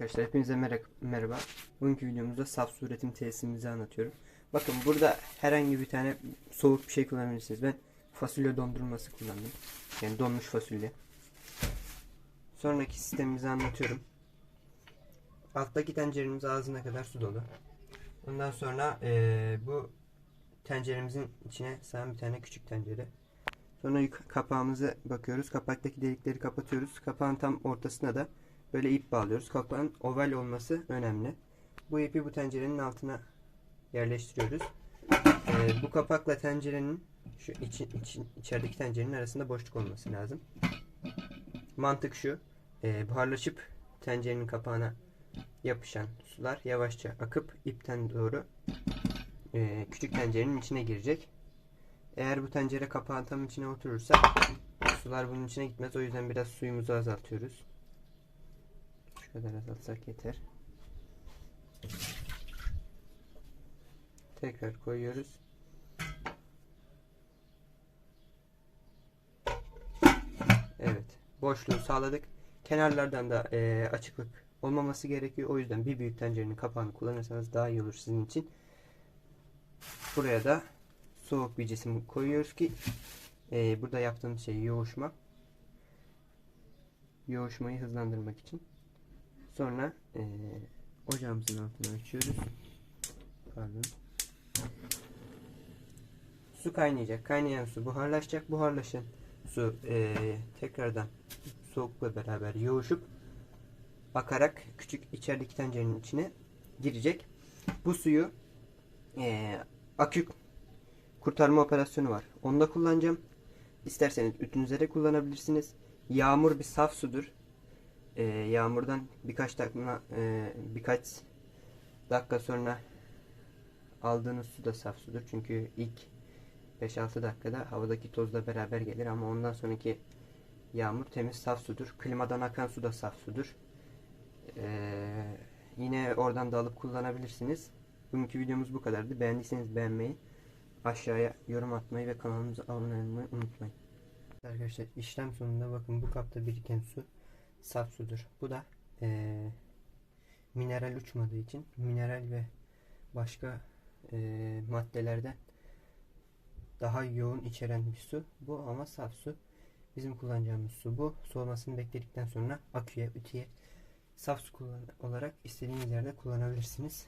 Arkadaşlar hepinize mer- merhaba. Bugünkü videomuzda saf su üretim tesisimizi anlatıyorum. Bakın burada herhangi bir tane soğuk bir şey kullanabilirsiniz. Ben fasulye dondurması kullandım. Yani donmuş fasulye. Sonraki sistemimizi anlatıyorum. Alttaki tenceremiz ağzına kadar su dolu. Ondan sonra eee, bu tenceremizin içine sığan bir tane küçük tencere. Sonra kapağımıza bakıyoruz. Kapaktaki delikleri kapatıyoruz. Kapağın tam ortasına da böyle ip bağlıyoruz. Kapağın oval olması önemli. Bu ipi bu tencerenin altına yerleştiriyoruz. Ee, bu kapakla tencerenin şu için, için içerideki tencerenin arasında boşluk olması lazım. Mantık şu. e, buharlaşıp tencerenin kapağına yapışan sular yavaşça akıp ipten doğru e, küçük tencerenin içine girecek. Eğer bu tencere kapağın tam içine oturursa sular bunun içine gitmez. O yüzden biraz suyumuzu azaltıyoruz. Kadar azaltsak yeter. Tekrar koyuyoruz. Evet. Boşluğu sağladık. Kenarlardan da eee, açıklık olmaması gerekiyor. O yüzden bir büyük tencerenin kapağını kullanırsanız daha iyi olur sizin için. Buraya da soğuk bir cisim koyuyoruz ki eee, burada yaptığımız şey yoğuşma. Yoğuşmayı hızlandırmak için. Sonra eee, ocağımızın altını açıyoruz. Pardon. Su kaynayacak. Kaynayan su buharlaşacak. Buharlaşan su eee, tekrardan soğukla beraber yoğuşup akarak küçük içerideki tencerenin içine girecek. Bu suyu eee akü kurtarma operasyonu var. Onu da kullanacağım. İsterseniz ütünüze de kullanabilirsiniz. Yağmur bir saf sudur. Eee, yağmurdan birkaç dakika eee, birkaç dakika sonra aldığınız su da saf sudur. Çünkü ilk 5-6 dakikada havadaki tozla beraber gelir ama ondan sonraki yağmur temiz saf sudur. Klimadan akan su da saf sudur. Eee, yine oradan da alıp kullanabilirsiniz. Bugünkü videomuz bu kadardı. Beğendiyseniz beğenmeyi, aşağıya yorum atmayı ve kanalımıza abone olmayı unutmayın. Arkadaşlar işlem sonunda bakın bu kapta biriken su saf sudur. Bu da eee, mineral uçmadığı için mineral ve başka eee maddelerden daha yoğun içeren bir su. Bu ama saf su. Bizim kullanacağımız su bu. Soğumasını bekledikten sonra aküye, ütüye saf su olarak istediğiniz yerde kullanabilirsiniz.